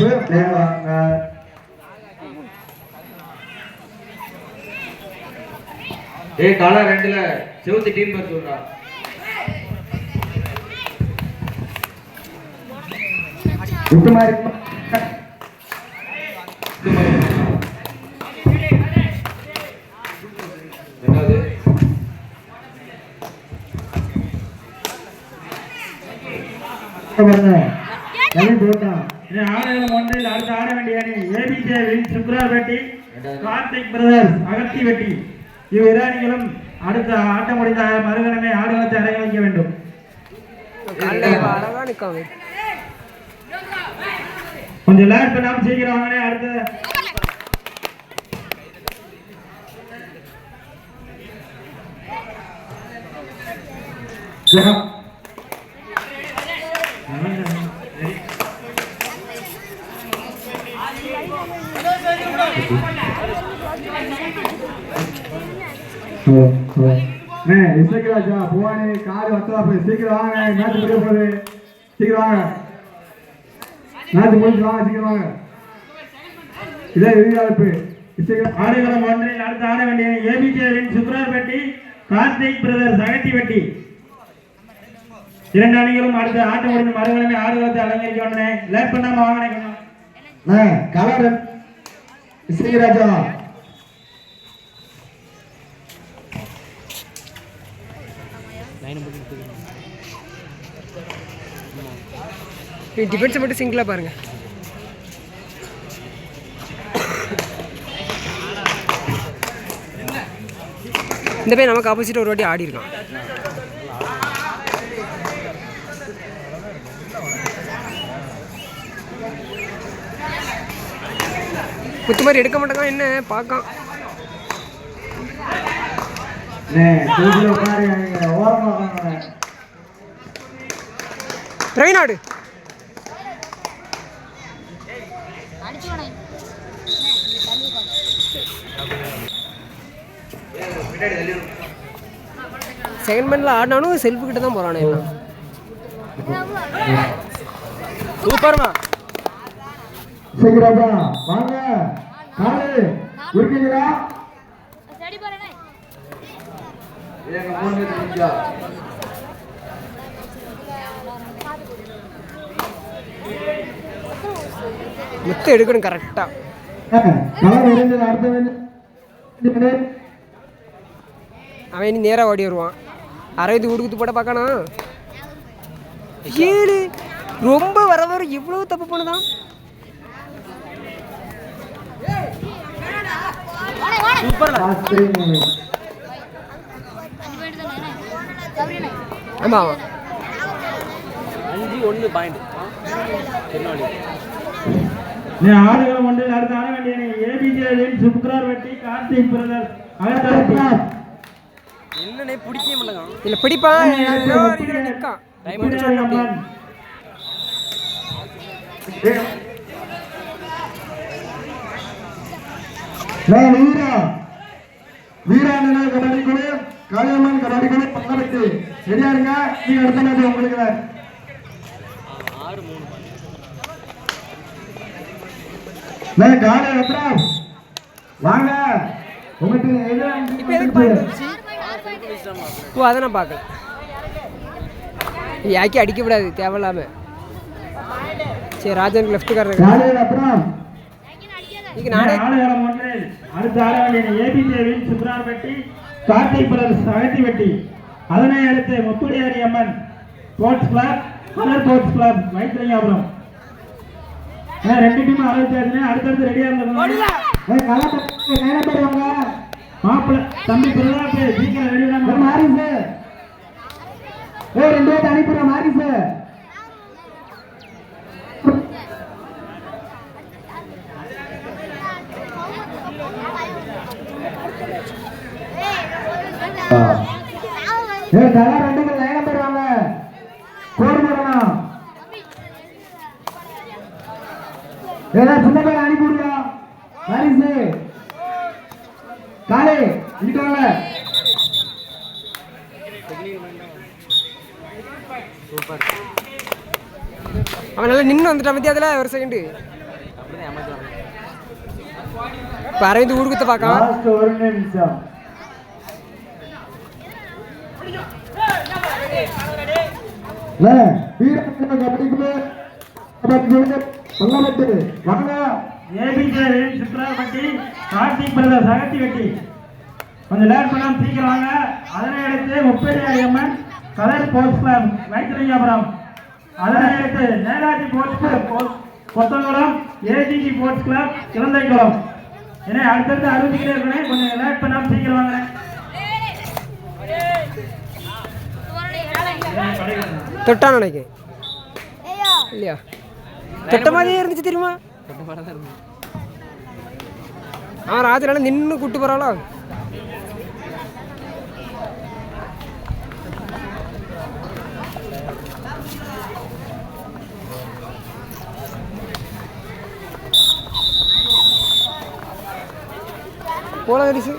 அழைப்பு வாங்க ஏய் காலா ரெண்டுல செவுத்து டீம் பேர் சொல்றா. முத்துமாரி. என்னது? பாருங்க போட்டான் இது ஆடுகளம் ஒன்றில் அடுத்து ஆட வேண்டிய அணி ஏபிஜே வின் சுப்ராபேட்டி கார்த்திக் பிரதர்ஸ் அகத்தி வெட்டி இவ்விரு அணிகளும் அடுத்த ஆட்டம் முடிந்த மறுகணமே ஆடுகளத்தை வைக்க வேண்டும். கொஞ்சம் லேட் பண்ணாம சீக்கிரம் வாங்கினே அடுத்த. ஜெகம் அண்ணே இசைக்கராஜா புவானி காடு வத்தலாப்பு சீக்கிரம் வாங்க மேட்ச் முடிய போகுது சீக்கிரம் வாங்க மேட்ச் முடிச்சு வாங்க சீக்கிரம் வாங்க இதே இறுதி அழைப்பு இசைக்கரா ஆடுகளம் ஒன்றில் ஆட வேண்டிய அணி ஏபிஜே கார்த்திக் பிரதர்ஸ் வெட்டி இரண்டு அணிகளும் அடுத்த ஆட்டம் முடிந்த ஆடுகளத்தை அலங்கரிக்க உடனே லேட் பண்ணாம வாங்கினே கலர் இசைக்கராஜா டிஃபென்ஸை மட்டும் சிங்கிளாக பாருங்க. இந்த பையன் நமக்கு ஆப்போசிட் ஒரு வாட்டி ஆடி இருக்கான் குத்து மாதிரி எடுக்க மாட்டாங்க என்ன? உட்காருங்க பிரவீனாடு. செகண்ட் மேனில் ஆடினாலும் செல்ஃபு கிட்ட தான் போகிறானே சூப்பர்மா வாங்க. காலு இருக்கீங்களா ஏய், எங்க மூணு பேர் நிக்கா. முத்து எடுக்கணும் வேண்டிய அவன் இனி நேராக ஓடி வருவான். அரைவது உடுக்குத்து போட பார்க்கணும். ஏழு. ரொம்ப வர வர இவ்வளவு தப்பு பண்ணுதான். ஆமாம் ஆமாம் நீ ஆடுகளம் ஒன்றில் அடுத்து ஆட வேண்டிய அணி ஏபிஜே வின் சுப்ரார் வெட்டி கார்த்திக் வெட்டி. என்னன்னே பிடிக்க மாட்டாங்க. இல்லை அம்மன் நான் வீரா. வீராணனா கபடி குழு காளியம்மன் கபடி குழு பங்கெடுத்து ரெடியா இருங்க? நீங்க அடுத்த மேட்ச் உங்களுக்கு. நான் காலை அப்புறம் வாங்க. அதை நான் பார்க்கல யாக்கி அடிக்க கூடாது தேவையில்லாம. சரி ராஜனுக்கு லெஃப்ட் காரர் அப்புறம் ஆடுகளம் ஒன்றில் அடுத்து ஆட வேண்டிய அணி ஏபிஜே வின் சுப்ரார் வெட்டி கார்த்திக் பிரதர்ஸ் அகத்தி வெட்டி. அதனை அடுத்து முத்துடியாரி Amman sports club colour sports club மைத்திரியாபுரம் ரெண்டு டீமும் ஆரம்பிச்சாச்சுன்னா அடுத்தடுத்து ரெடியா பத்தி நேரம் போடுவாங்க மாப்பிள்ள தம்பி பிரதாப் சீக்கிரம் ரெடி மாரிசு. ஏய் ரெண்டு பேர்த்த அனுப்பிடுற ஏய் கலை ரெண்டு பேர் லைனா போடுவாங்க கோடு போடணும் ஏதா சின்ன பையன் அனுப்பி விடுயா மாரிசு காளே இங்கிட்டு வாங்க. அவன் நல்லா நின்று வந்துட்டான் பத்தி அதில் ஒரு செகண்டு இப்போ அரவிந்த் பார்க்கலாம். லாஸ்ட் ஒரு நிமிஷம். கார்த்திக் பிரதர் சகத்தி வெட்டி. கொஞ்சம் லேட் பண்ணாம சீக்கிரம் வாங்க. அதனை அடுத்து முப்பெரியார் அம்மன் கலர் ஸ்போர்ட்ஸ் கிளப் வைத்திலிங்காபுரம் அதனை அடுத்து நேராஜி ஸ்போர்ட்ஸ் கிளப் கொத்தங்குளம் ஏஜிஜி ஸ்போர்ட்ஸ் கிளப் இளந்தைக்குளம். ஏன்னா அடுத்தடுத்து அறிவிச்சுக்கிட்டே இருக்கணும். கொஞ்சம் லேட் பண்ணாம சீக்கிரம் வாங்க. தொட்டான்னு நினைக்கிறேன். இல்லையா? தொட்ட மாதிரியே இருந்துச்சு தெரியுமா? ஆ ராஜனால நின்று கூட்டு போகிறாளா போல கரிசு